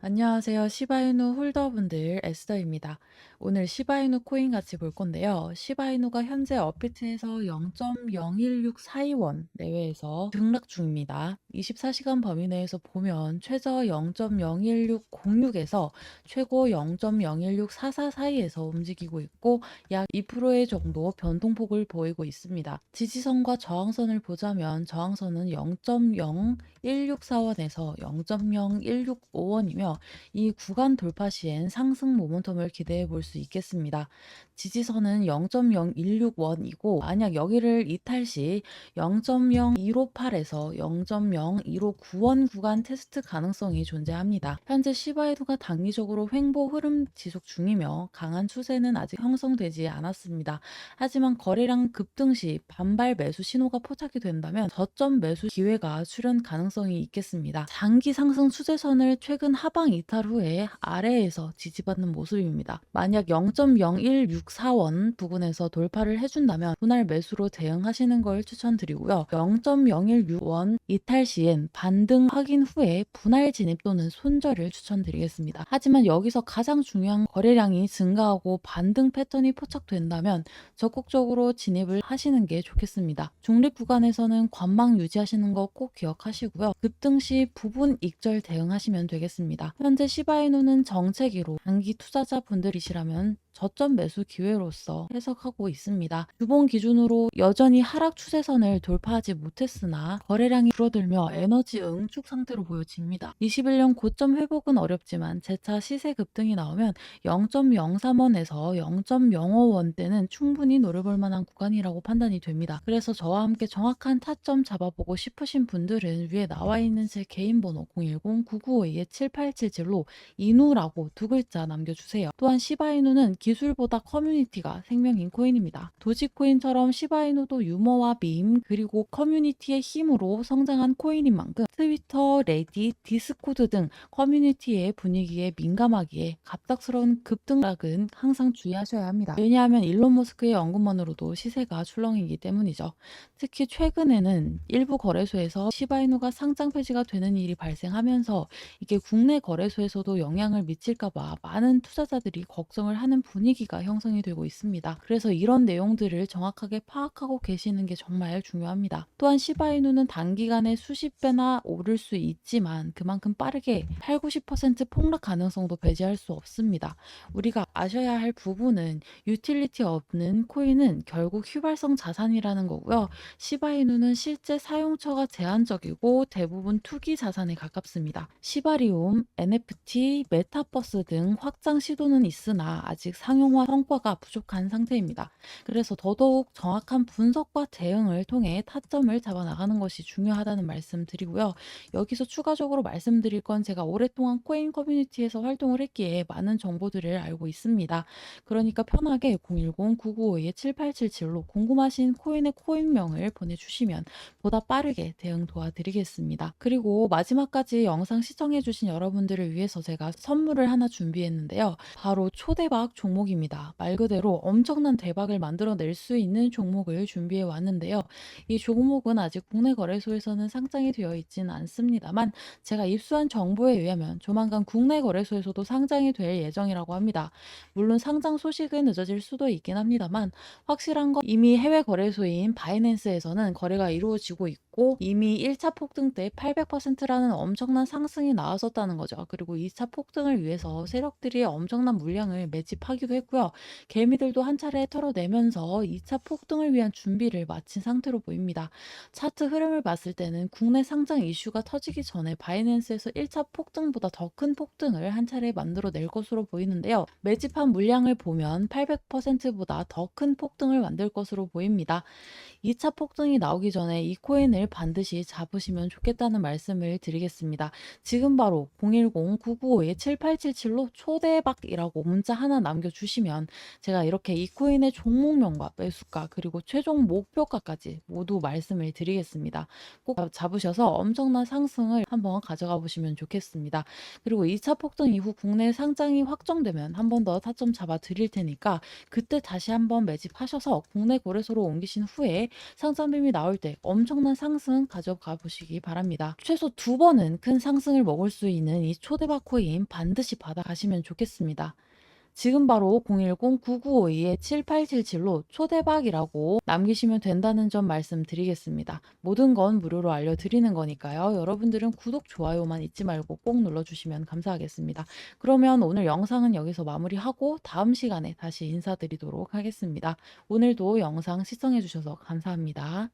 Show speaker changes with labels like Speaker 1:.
Speaker 1: 안녕하세요. 시바이누 홀더분들 에스더입니다. 오늘 시바이누 코인 같이 볼 건데요. 시바이누가 현재 업비트에서 0.016421원 내외에서 등락 중입니다. 24시간 범위 내에서 보면 최저 0.01606에서 최고 0.01644 사이에서 움직이고 있고 약 2%의 정도 변동폭을 보이고 있습니다. 지지선과 저항선을 보자면 저항선은 0.01641에서 0.0165원이며 이 구간 돌파 시엔 상승 모멘텀을 기대해 볼 수 있겠습니다. 지지선은 0.0161원이고 만약 여기를 이탈 시 0.0258에서 0.0159원 구간 테스트 가능성이 존재합니다. 현재 시바이두가 단기적으로 횡보 흐름 지속 중이며 강한 추세는 아직 형성되지 않았습니다. 하지만 거래량 급등 시 반발 매수 신호가 포착이 된다면 저점 매수 기회가 출현 가능성이 있겠습니다. 장기 상승 추세선을 최근 하방 이탈 후에 아래에서 지지받는 모습입니다. 만약 0.0164원 부근에서 돌파를 해준다면 분할 매수로 대응하시는 걸 추천드리고요. 0.016원 이탈 시엔 반등 확인 후에 분할 진입 또는 손절을 추천드리겠습니다. 하지만 여기서 가장 중요한 거래량이 증가하고 반등 패턴이 포착된다면 적극적으로 진입을 하시는 게 좋겠습니다. 중립 구간에서는 관망 유지하시는 거 꼭 기억하시고요. 급등 시 부분 익절 대응하시면 되겠습니다. 현재 시바이누는 정체기로 단기 투자자 분들이시라면 저점 매수 기회로서 해석하고 있습니다. 주봉 기준으로 여전히 하락 추세선을 돌파하지 못했으나 거래량이 줄어들며 에너지 응축 상태로 보여집니다. 21년 고점 회복은 어렵지만 재차 시세 급등이 나오면 0.03원에서 0.05원대는 충분히 노려볼 만한 구간이라고 판단이 됩니다. 그래서 저와 함께 정확한 타점 잡아보고 싶으신 분들은 위에 나와 있는 제 개인 번호 010-9952-7877로 이누라고 두 글자 남겨주세요. 또한 시바이누는 기 술보다 커뮤니티가 생명인 코인입니다. 도지코인처럼 시바이누도 유머와 밈 그리고 커뮤니티의 힘으로 성장한 코인인 만큼 트위터, 레딧, 디스코드 등 커뮤니티의 분위기에 민감하기에 갑작스러운 급등락은 항상 주의하셔야 합니다. 왜냐하면 일론 머스크의 언급만으로도 시세가 출렁이기 때문이죠. 특히 최근에는 일부 거래소에서 시바이누가 상장 폐지가 되는 일이 발생하면서 이게 국내 거래소에서도 영향을 미칠까봐 많은 투자자들이 걱정을 하는 분위기 가 형성이 되고 있습니다. 그래서 이런 내용들을 정확하게 파악하고 계시는 게 정말 중요합니다. 또한 시바이누는 단기간에 수십 배나 오를 수 있지만 그만큼 빠르게 8, 90% 폭락 가능성도 배제할 수 없습니다. 우리가 아셔야 할 부분은 유틸리티 없는 코인은 결국 휘발성 자산이라는 거고요. 시바이누는 실제 사용처가 제한적이고 대부분 투기 자산에 가깝습니다. 시바리움, NFT, 메타버스 등 확장 시도는 있으나 아직 상용화 성과가 부족한 상태입니다. 그래서 더더욱 정확한 분석과 대응을 통해 타점을 잡아 나가는 것이 중요하다는 말씀 드리고요. 여기서 추가적으로 말씀드릴 건 제가 오랫동안 코인 커뮤니티에서 활동을 했기에 많은 정보들을 알고 있습니다. 그러니까 편하게 010-9952-7877로 궁금하신 코인의 코인명을 보내주시면 보다 빠르게 대응 도와드리겠습니다. 그리고 마지막까지 영상 시청해주신 여러분들을 위해서 제가 선물을 하나 준비했는데요. 바로 초대박 종 목입니다. 말 그대로 엄청난 대박을 만들어낼 수 있는 종목을 준비해 왔는데요. 이 종목은 아직 국내 거래소에서는 상장이 되어 있지는 않습니다만 제가 입수한 정보에 의하면 조만간 국내 거래소에서도 상장이 될 예정이라고 합니다. 물론 상장 소식은 늦어질 수도 있긴 합니다만 확실한 건 이미 해외 거래소인 바이낸스에서는 거래가 이루어지고 있고 이미 1차 폭등 때 800%라는 엄청난 상승이 나왔었다는 거죠. 그리고 2차 폭등을 위해서 세력들이 엄청난 물량을 매집하기도 했고요. 개미들도 한 차례 털어내면서 2차 폭등을 위한 준비를 마친 상태로 보입니다. 차트 흐름을 봤을 때는 국내 상장 이슈가 터지기 전에 바이낸스에서 1차 폭등보다 더 큰 폭등을 한 차례 만들어낼 것으로 보이는데요. 매집한 물량을 보면 800%보다 더 큰 폭등을 만들 것으로 보입니다. 2차 폭등이 나오기 전에 이 코인을 반드시 잡으시면 좋겠다는 말씀을 드리겠습니다. 지금 바로 010-995-7877로 초대박이라고 문자 하나 남겨 남겨주시면 제가 이렇게 이 코인의 종목명과 매수가 그리고 최종 목표가까지 모두 말씀을 드리겠습니다. 꼭 잡으셔서 엄청난 상승을 한번 가져가 보시면 좋겠습니다. 그리고 2차 폭등 이후 국내 상장이 확정되면 한 번 더 타점 잡아 드릴 테니까 그때 다시 한번 매집하셔서 국내 거래소로 옮기신 후에 상장빔이 나올 때 엄청난 상승 가져가 보시기 바랍니다. 최소 두 번은 큰 상승을 먹을 수 있는 이 초대박 코인 반드시 받아가시면 좋겠습니다. 지금 바로 010-9952-7877로 초대박이라고 남기시면 된다는 점 말씀드리겠습니다. 모든 건 무료로 알려드리는 거니까요. 여러분들은 구독, 좋아요만 잊지 말고 꼭 눌러주시면 감사하겠습니다. 그러면 오늘 영상은 여기서 마무리하고 다음 시간에 다시 인사드리도록 하겠습니다. 오늘도 영상 시청해주셔서 감사합니다.